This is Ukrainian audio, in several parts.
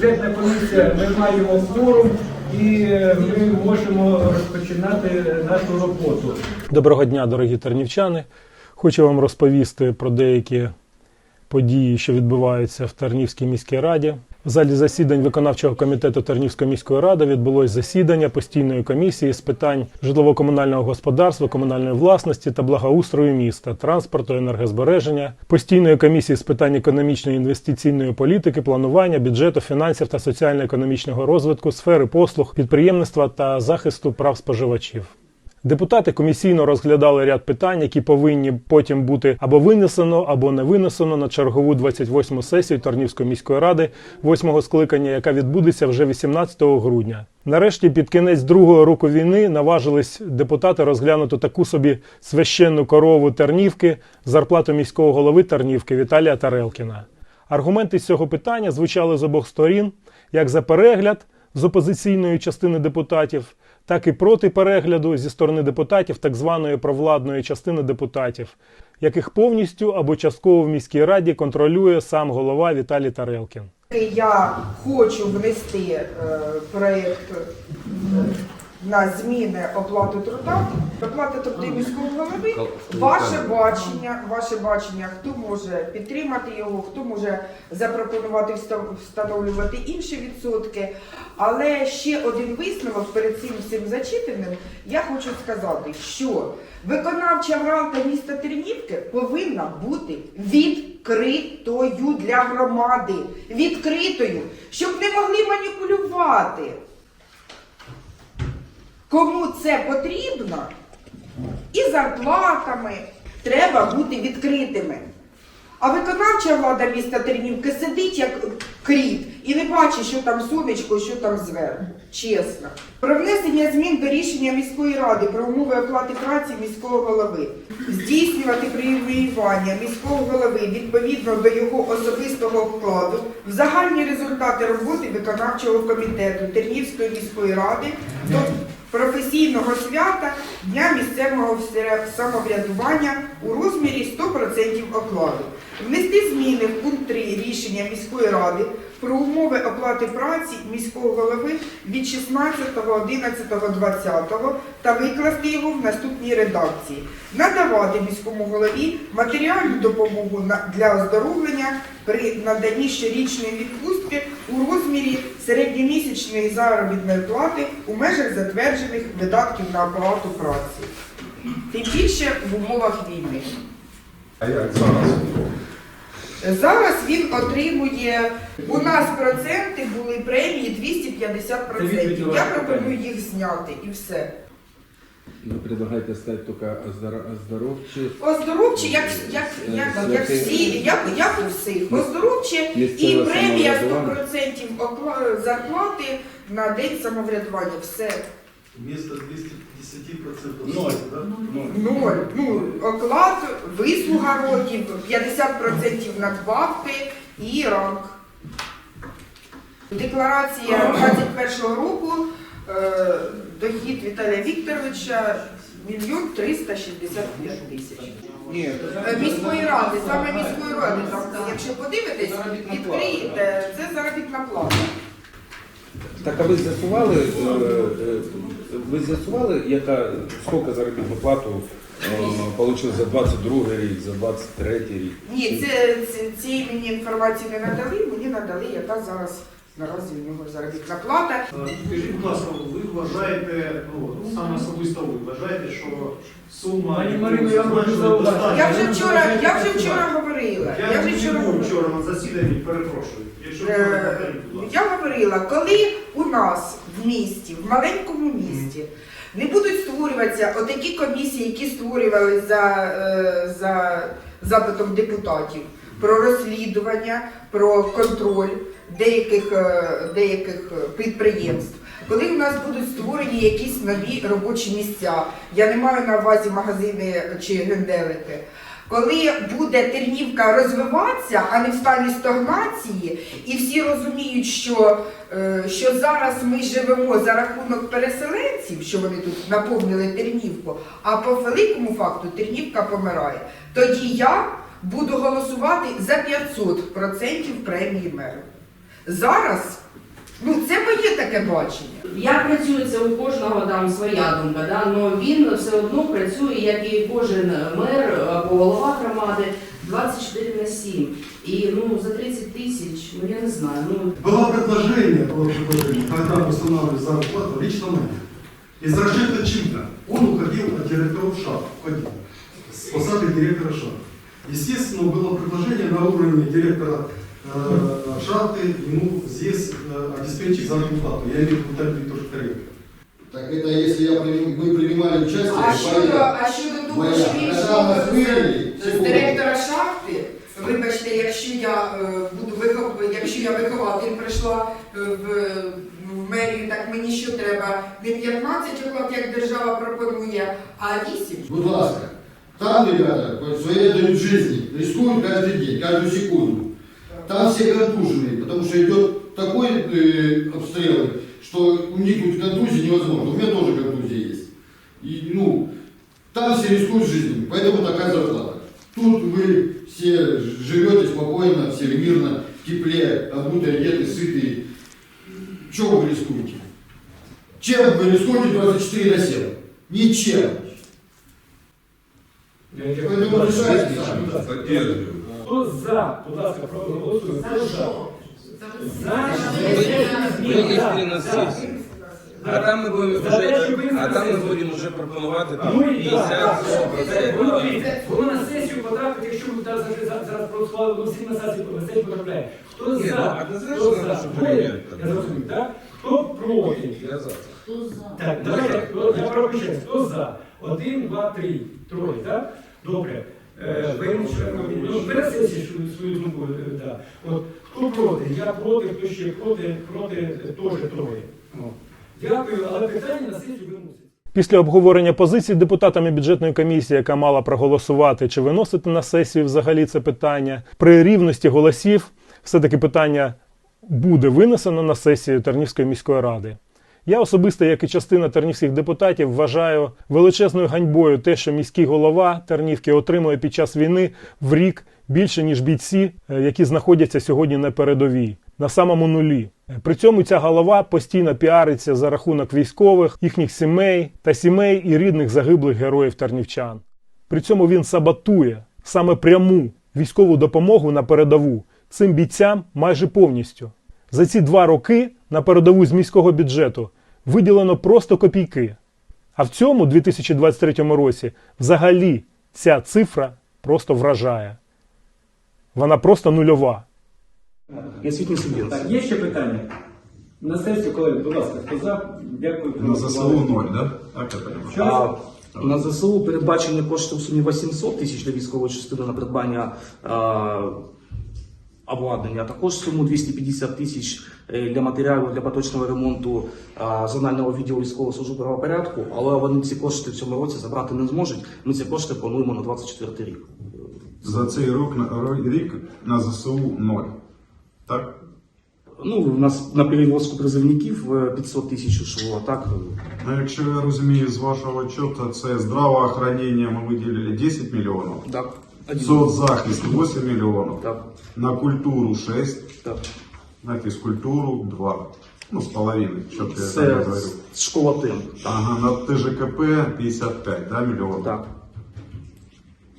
бюджетна комісія, ми маємо форум і е, ми можемо розпочинати нашу роботу. Доброго дня, дорогі тернівчани. Хочу вам розповісти про деякі події, що відбуваються в Тернівській міській раді. В залі засідань виконавчого комітету Тернівської міської ради відбулось засідання постійної комісії з питань житлово-комунального господарства, комунальної власності та благоустрою міста, транспорту, енергозбереження, постійної комісії з питань економічної інвестиційної політики, планування, бюджету, фінансів та соціально-економічного розвитку, сфери послуг, підприємництва та захисту прав споживачів. Депутати комісійно розглядали ряд питань, які повинні потім бути або винесено, або не винесено на чергову 28-му сесію Тарнівської міської ради 8-го скликання, яка відбудеться вже 18 грудня. Нарешті, під кінець другого року війни, наважились депутати розглянути таку собі священну корову Тернівки, зарплату міського голови Тернівки Віталія Тарелкіна. Аргументи з цього питання звучали з обох сторін, як за перегляд з опозиційної частини депутатів, так і проти перегляду зі сторони депутатів так званої провладної частини депутатів, яких повністю або частково в міській раді контролює сам голова Віталій Тарелкін. Я хочу внести е, проєкт е, на зміни оплати труда. Оплата труда міського голови. Ваше бачення, ваше бачення, хто може підтримати його, хто може запропонувати вста- встановлювати інші відсотки. Але ще один висновок перед цим всім зачитаним я хочу сказати, що виконавча гранта міста Тернівки повинна бути відкритою для громади. Відкритою, щоб не могли маніпулювати. Кому це потрібно, і зарплатами треба бути відкритими. А виконавча влада міста Тернівки сидить як кріт і не бачить, що там сонечко, що там зверху. Чесно. Про внесення змін до рішення міської ради про умови оплати праці міського голови. Здійснювати преміювання міського голови відповідно до його особистого вкладу в загальні результати роботи виконавчого комітету Тернівської міської ради до професійного свята Дня місцевого самоврядування у розмірі 100% окладу. Внести зміни в пункт 3 рішення міської ради про умови оплати праці міського голови від 16.11.20 та викласти його в наступній редакції. Надавати міському голові матеріальну допомогу для оздоровлення при наданні щорічної відпустки у розмірі середньомісячної заробітної плати у межах затверджених видатків на оплату праці. Тим більше в умовах війни. А як зараз? Зараз він отримує, у нас проценти були премії 250%. Я пропоную їх зняти і все. Вы предлагаете стать только оздоро- оздоровче. Оздоровчі, як, як, як, як всі, як, як у всіх. Оздоровчі і премія 100% зарплати на день самоврядування. Все. Вместо 210% Ноль. да? Ноль. Ну, оклад, вислуга років, 50% надбавки і ранг. Декларація 21 року, е, дохід Віталія Вікторовича мільйон 365 тисяч. Ні, Е, Міської ради, саме міської ради, там, якщо подивитесь, відкриєте, це заробітна плата. Так, а ви з'ясували, е, е, ви з'ясували, яка, скільки заробітну плату е, отримали за 22 рік, за 23 рік? Ні, це, це, цієї мені інформації не надали, мені надали, яка зараз наразі в нього заробітна плата. Скажіть, будь ласка, ви вважаєте, ну, саме особисто ви вважаєте, що сума Пані яку я можу зауважити. Я вже вчора, я вже вчора говорила. Я, Я вже вчора говорила. вчора на засіданні, перепрошую. Е. Я говорила, коли у нас в місті, в маленькому місті, не будуть створюватися отакі комісії, які створювали за, е, за запитом депутатів про розслідування, про контроль деяких, е, деяких підприємств. Коли в нас будуть створені якісь нові робочі місця, я не маю на увазі магазини чи генделики, коли буде Тернівка розвиватися, а не в стані стагнації, і всі розуміють, що, е, що зараз ми живемо за рахунок переселенців, що вони тут наповнили Тернівку, а по великому факту Тернівка помирає, тоді я буду голосувати за 500% премії меру. Зараз, ну це моє таке бачення. Як працює це у кожного там своя думка, да? але він все одно працює, як і кожен мер або голова громади 24 на 7. І ну за 30 тисяч, ну я не знаю. Ну Было предложение, было предложение, когда устанавливали зарплату лично мне. Из расчета Чимка. Он уходил от директоров шахт, уходил. С посады директора шахт. Естественно, было предложение на уровне директора э, шахты ему здесь э, обеспечить заработную плату. Я имею в виду так, тоже корректно. Так это если я приним- мы принимали участие, А щодо, понятно. а щодо того, Моя, що він когда йшов нас вывели, з, з директора шахти, вибачте, якщо я е, буду вихов... якщо я вихователь прийшла е, в, в мерію, так мені що треба не 15 оклад, як держава пропонує, а 8. Будь ласка, там ребята своей дают жизни, рискуют каждый день, каждую секунду. Там все контуженные, потому что идет такой э, обстрел, что уникнуть контузии невозможно. У меня тоже контузия есть. И, ну, там все рискуют жизнями, поэтому такая зарплата. Тут вы все живете спокойно, все мирно, в тепле, обуты, одеты, сытые. Чего вы рискуете? Чем вы рискуете 24 на 7? Ничем. Поэтому решайте сами. Хто за? Будь ласка, проголосуємо. Хто за? За. Винести на сесію. А там ми будемо За вже, а там ми будемо вже пропонувати там Ну і 50 так. 100%. Воно дивіться, воно на сесію потрапить, якщо ми зараз зараз зараз проголосували, воно всі на сесію на сесію потрапляє. Хто Ні, за? ну, однозначно Хто треба, за? щоб прийняти. Я зрозумів, так? Хто проти? Я за. Так, давайте, я пропущу. Хто за? Один, два, три. Троє, так? Добре. Е, ну, ви свою- думку, е, да. От хто проти? Я проти, хто ще проти, проти е, теж троє. Дякую, але питання на сесію виносить. Після обговорення позицій депутатами бюджетної комісії, яка мала проголосувати чи виносити на сесію взагалі це питання, при рівності голосів все-таки питання буде винесено на сесію Тернівської міської ради. Я особисто, як і частина тернівських депутатів, вважаю величезною ганьбою те, що міський голова Тернівки отримує під час війни в рік більше, ніж бійці, е, які знаходяться сьогодні на передовій, на самому нулі. Е, При цьому ця голова постійно піариться за рахунок військових, їхніх сімей та сімей і рідних загиблих героїв тернівчан. При цьому він саботує саме пряму військову допомогу на передову цим бійцям майже повністю. За ці два роки на передову з міського бюджету виділено просто копійки. А в цьому 2023 році взагалі ця цифра просто вражає. Вона просто нульова. Я світний суб'єкт. Так, є ще питання? На сесію, колеги, будь ласка, хто за? Дякую. На ЗСУ ноль, да? Так я. А, на ЗСУ передбачені кошти в сумі 800 тисяч для військової частини на придбання а, обладнання, а також суму 250 тисяч е, для матеріалів для поточного ремонту зонального відділу військової служби правопорядку, але вони ці кошти в цьому році забрати не зможуть. Ми ці кошти плануємо на 24 рік. За цей рік на рік на ЗСУ ноль. Так? Ну, у нас на перевозку призовників е, 500 тисяч ушло, так е, Ну, якщо я розумію з вашого отчету, це здравоохранення ми виділили 10 мільйонів, так. Соцзахист 8 мільйонів, Так, на культуру 6, так. на фізкультуру 2. Ну, з половиною, що я Це там говорю. школа ТИМ. Ага, на ТЖКП 55, да, миллионов? Так.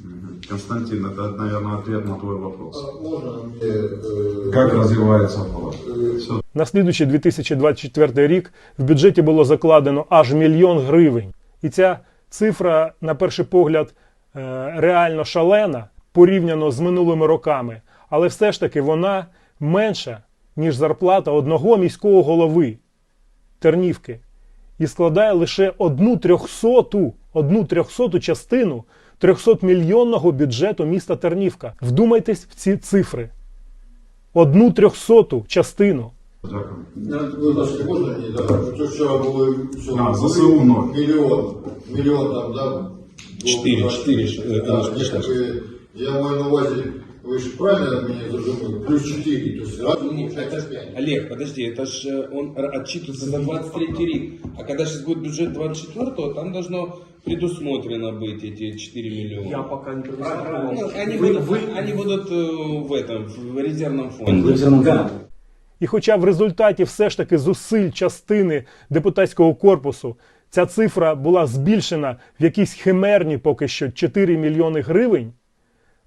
Мгм. Константин, это, наверное, ответ на твой вопрос. Можно э, Как развивается флот? Все На слідуючий 2024 рік в бюджеті було закладено аж мільйон гривень. І ця цифра, на перший погляд, реально шалена порівняно з минулими роками, але все ж таки вона менша, ніж зарплата одного міського голови Тернівки, і складає лише одну трьохсоту, одну трьохсоту частину 300-мільйонного бюджету міста Тернівка. Вдумайтесь в ці цифри. Одну трьохсоту частину. Будь ласка, можна вчора ноль. мільйон, мільйон там, да? було, Чотири, да? чотири, е, Так, е, я так, е, Я маю на увазі, ви ж правильно мене зрозуміли, плюс 4, то есть раз, ну, 5. Олег, подожди, это же он р- отчитывается за 23 рік. А когда сейчас будет бюджет 24 там должно предусмотрено быть эти 4 миллиона. Я пока не Ну, предусматривал. они, Вы- будут, вы- они будут э, в этом, в резервном в фонде. резервном Да. фонде. І хоча в результаті все ж таки зусиль частини депутатського корпусу ця цифра була збільшена в якісь химерні поки що 4 мільйони гривень,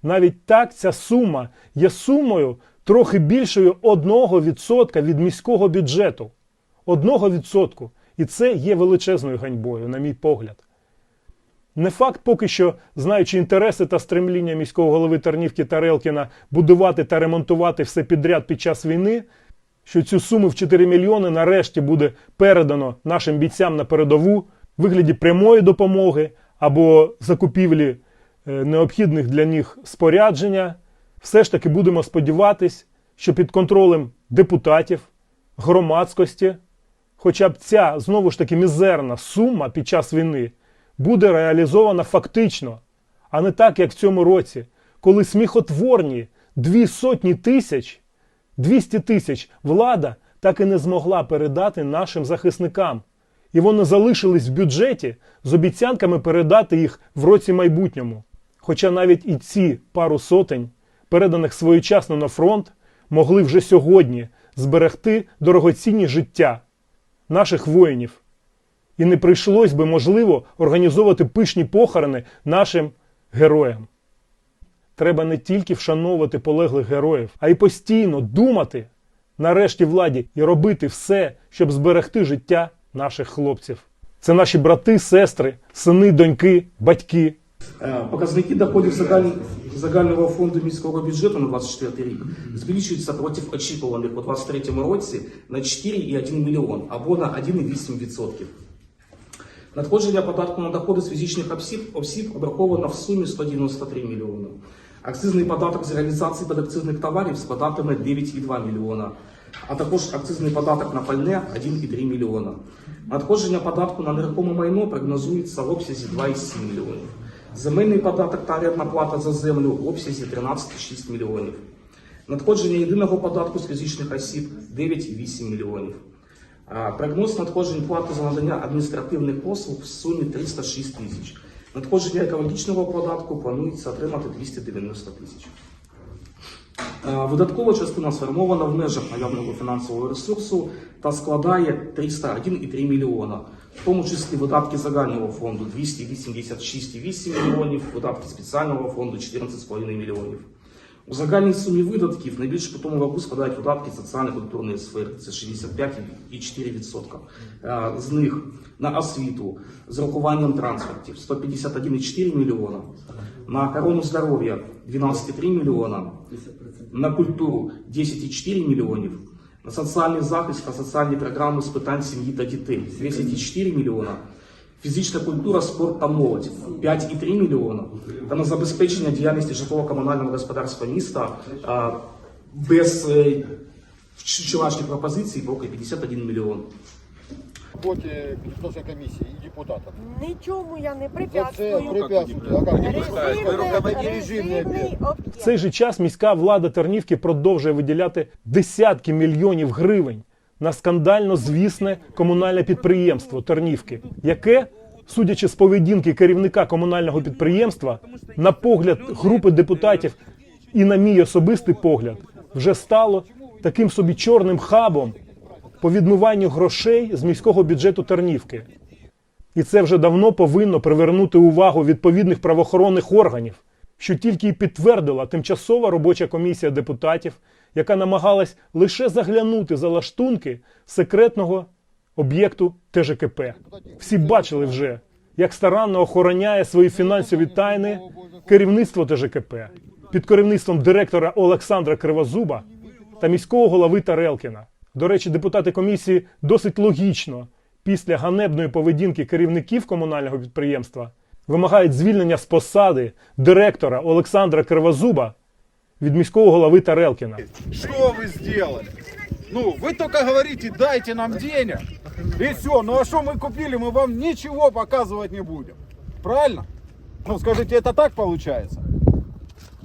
навіть так ця сума є сумою трохи більшою 1% від міського бюджету. 1%. І це є величезною ганьбою, на мій погляд. Не факт поки що, знаючи інтереси та стремління міського голови Тарнівки Тарелкіна будувати та ремонтувати все підряд під час війни, що цю суму в 4 мільйони нарешті буде передано нашим бійцям на передову в вигляді прямої допомоги або закупівлі е, необхідних для них спорядження. Все ж таки будемо сподіватись, що під контролем депутатів, громадськості, хоча б ця знову ж таки мізерна сума під час війни буде реалізована фактично, а не так, як в цьому році, коли сміхотворні дві сотні тисяч, 200 тисяч влада так і не змогла передати нашим захисникам. І вони залишились в бюджеті з обіцянками передати їх в році майбутньому. Хоча навіть і ці пару сотень, переданих своєчасно на фронт, могли вже сьогодні зберегти дорогоцінні життя наших воїнів. І не прийшлось би, можливо, організовувати пишні похорони нашим героям. Треба не тільки вшановувати полеглих героїв, а й постійно думати, нарешті владі, і робити все, щоб зберегти життя наших хлопців. Це наші брати, сестри, сини, доньки, батьки. Е, Показники доходів загального фонду міського бюджету на 24 рік збільшуються проти очікуваних у 2023 році на 4,1 мільйон або на 1,8%. Надходження податку на доходи з фізичних осіб обраховано в сумі 193 мільйони. Акцизний податок з реалізації підакцизних товарів складатиме 9,2 мільйона, а також акцизний податок на пальне 1,3 мільйона. Надходження податку на нерухоме майно прогнозується в обсязі 2,7 мільйонів. Земельний податок та орендна плата за землю в обсязі 13,6 мільйонів. Надходження єдиного податку з фізичних осіб 9,8 мільйонів. Прогноз надходжень плати за надання адміністративних послуг в сумі 306 тисяч. Надходження екологічного податку планується отримати 290 тисяч. Е, Видаткова частина сформована в межах наявного фінансового ресурсу та складає 301,3 мільйона, в тому числі видатки загального фонду 286,8 мільйонів, видатки спеціального фонду 14,5 мільйонів. У загальній сумі видатків найбільше по тому року складають видатки соціально-культурної сфери, це 65,4%. Е, З них на освіту з рахуванням трансфертів 151,4 мільйона, на охорону здоров'я 12,3 мільйона, на культуру 10,4 мільйонів, на соціальний захист та соціальні програми з питань сім'ї та дітей 10,4 мільйона, фізична культура, спорт та молодь 5,3 мільйона, та на забезпечення діяльності житлово-комунального господарства міста а, без е, вчорашніх пропозицій поки 51 мільйон. роботі підготовчої комісії і депутатам. Нічому я не За це препятствую. А як? Режимний, Режимний об'єкт. В цей же час міська влада Тернівки продовжує виділяти десятки мільйонів гривень на скандально звісне комунальне підприємство Тернівки, яке, судячи з поведінки керівника комунального підприємства, на погляд групи депутатів і на мій особистий погляд, вже стало таким собі чорним хабом по відмиванню грошей з міського бюджету Тернівки. І це вже давно повинно привернути увагу відповідних правоохоронних органів, що тільки й підтвердила тимчасова робоча комісія депутатів, яка намагалась лише заглянути за лаштунки секретного об'єкту ТЖКП. Всі бачили вже, як старанно охороняє свої фінансові тайни керівництво ТЖКП під керівництвом директора Олександра Кривозуба та міського голови Тарелкіна. До речі, депутати комісії досить логічно після ганебної поведінки керівників комунального підприємства вимагають звільнення з посади директора Олександра Кривозуба від міського голови Тарелкіна. Что вы сделали? Ну, вы только говорите, дайте нам денег. И все. Ну а что мы купили, мы вам ничего показывать не будем. Правильно? Ну, скажите, это так получается?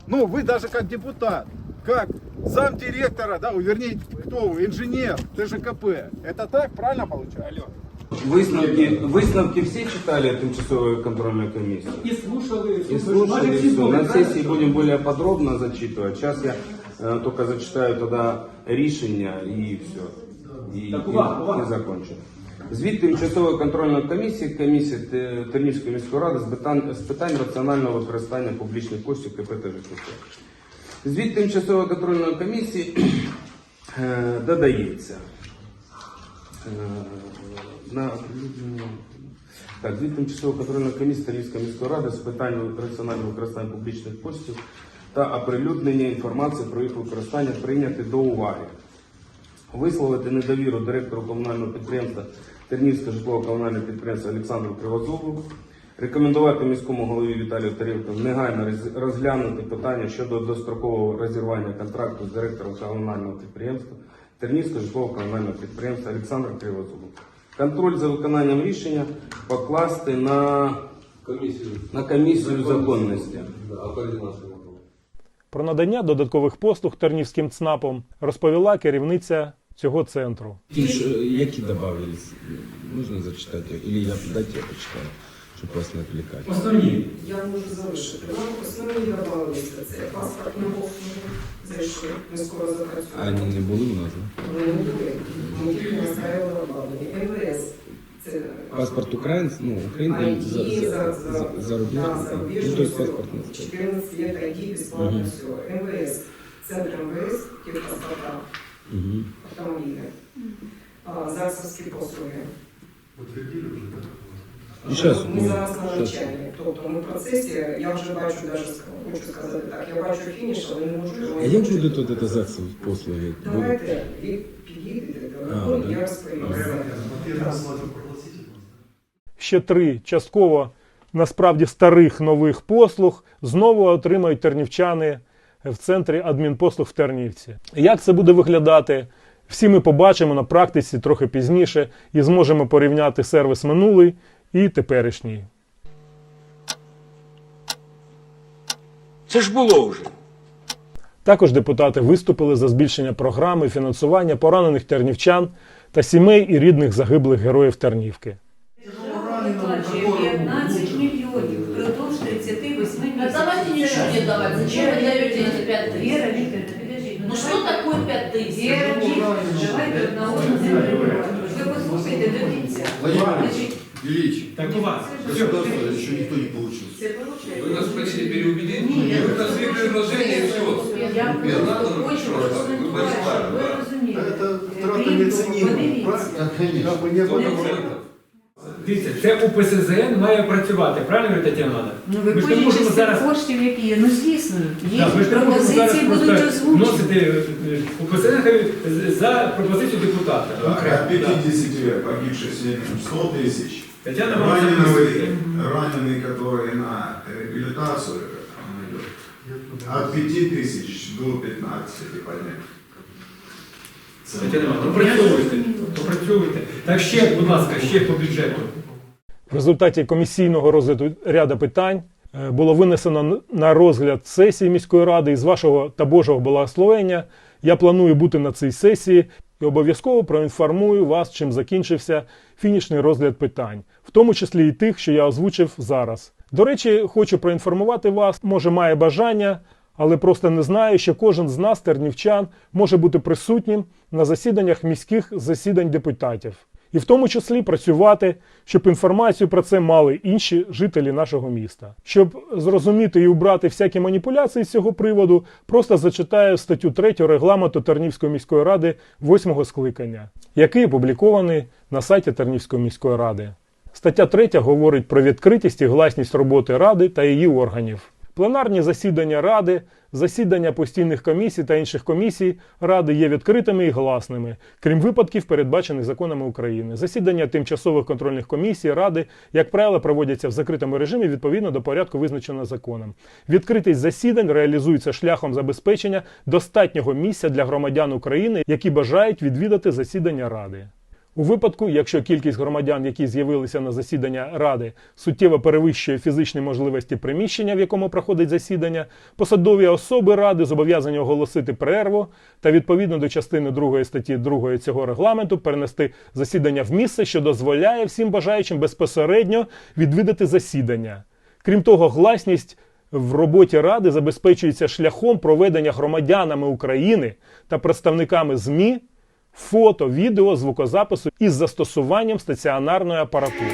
Ну, вы даже как депутат, как замдиректора, да, вернее, кто вы, инженер ТЖКП. Это так правильно получается? Висновки, висновки всі читали тимчасової контрольної комісії? І слушали, И слушали все. На сессии будем более подробно зачитывать. Сейчас я Е, Тільки зачитаю тоді рішення і все. І, і, Так, увага, увага. і закончу. Звіт тимчасової контрольної комісії комісії Тернівської міської ради з питань, з питань раціонального використання публічних коштів КП та ЖКХ. Звіт тимчасової контрольної комісії е, додається. Е, на. Так, звіт тимчасової контрольної комісії Тернівської міської ради з питань раціонального використання публічних коштів та оприлюднення інформації про їх використання прийняти до уваги. Висловити недовіру директору комунального підприємства Тернівське житлово-комунальне підприємство Олександру Кривозубу, рекомендувати міському голові Віталію Тарілкову негайно розглянути питання щодо дострокового розірвання контракту з директором комунального підприємства Тернівське житлово-комунального підприємства Олександра Кривозубу. Контроль за виконанням рішення покласти на, на комісію законності. Про надання додаткових послуг Тернівським ЦНАПом розповіла керівниця цього центру. Які додавались? Можна зачитати? Или я дайте я почитаю, щоб вас не відвлекати. Основні. Я можу залишити. Нам основні добавилися. Це паспортні послуги. Зайшли. Ми скоро запрацюємо. не були у нас, да? Вони не були. Ми тільки наставили добавлення. МВС. Це Паспорт український, ну, ID за, за, зарубіжний. да, зарубіжний. Ну, то есть паспорт не 14 лет ID, бесплатно все. МВС. Центр МВС, техпаспорта, Угу. автомобили. А, ЗАГСовські послуги. Утвердили уже, да? Ну, Ми ну, зараз на навчанні. Тобто ми в процесі, я вже бачу, даже хочу сказати так, я бачу фініш, але не можу. А як буде тут это ЗАГС послуги? Давайте, ви підійдете, я розповім. Ще три частково насправді старих нових послуг знову отримають тернівчани в центрі адмінпослуг в Тернівці. Як це буде виглядати? Всі ми побачимо на практиці трохи пізніше і зможемо порівняти сервіс минулий і теперішній. Це ж було вже. Також депутати виступили за збільшення програми фінансування поранених тернівчан та сімей і рідних загиблих героїв Тернівки. Так у вас. государство еще никто не получил. це виходить. Вы нас просили переубедить? Ні, Вы нас свои предложения и все. Я просто Надо хочу просто, акцентувати, ви щоб ви розуміли. Это трата Крім того, неоценима, подивіться. правильно? Да, конечно. Как бы не было. Дивіться, це УПСЗН має працювати, правильно говорить Тетяна? Івановна? Ну, Ми ж не виходячи можемо з зараз- тих коштів, які є, ну звісно, є Так, ми ж не можемо зараз пропозиції будуть просто озвучені. вносити е, УПСЗН хай за пропозицію депутата. От 50 погибших свидетелей 100 тысяч. Тетяна Раненые, Івановна, раненые, которые на реабилитацию там идут, от 5 тысяч до 15 поднять. Тетяна Івановна, ну працьовуйте, попрацьовуйте. Так ще, будь ласка, ще по бюджету. В результаті комісійного розгляду ряду питань е, було винесено н- на розгляд сесії міської ради і з вашого та Божого благословення. Я планую бути на цій сесії і обов'язково проінформую вас, чим закінчився фінішний розгляд питань, в тому числі і тих, що я озвучив зараз. До речі, хочу проінформувати вас, може має бажання, але просто не знаю, що кожен з нас, тернівчан, може бути присутнім на засіданнях міських засідань депутатів і в тому числі працювати, щоб інформацію про це мали інші жителі нашого міста. Щоб зрозуміти і убрати всякі маніпуляції з цього приводу, просто зачитаю статтю 3 регламенту Тернівської міської ради 8 скликання, який опублікований на сайті Тернівської міської ради. Стаття 3 говорить про відкритість і гласність роботи ради та її органів. Пленарні засідання ради, засідання постійних комісій та інших комісій ради є відкритими і гласними, крім випадків, передбачених законами України. Засідання тимчасових контрольних комісій ради, як правило, проводяться в закритому режимі відповідно до порядку, визначеного законом. Відкритість засідань реалізується шляхом забезпечення достатнього місця для громадян України, які бажають відвідати засідання ради. У випадку, якщо кількість громадян, які з'явилися на засідання Ради, суттєво перевищує фізичні можливості приміщення, в якому проходить засідання, посадові особи Ради зобов'язані оголосити перерву та відповідно до частини 2 статті 2 цього регламенту перенести засідання в місце, що дозволяє всім бажаючим безпосередньо відвідати засідання. Крім того, гласність в роботі Ради забезпечується шляхом проведення громадянами України та представниками ЗМІ фото, відео, звукозапису із застосуванням стаціонарної апаратури.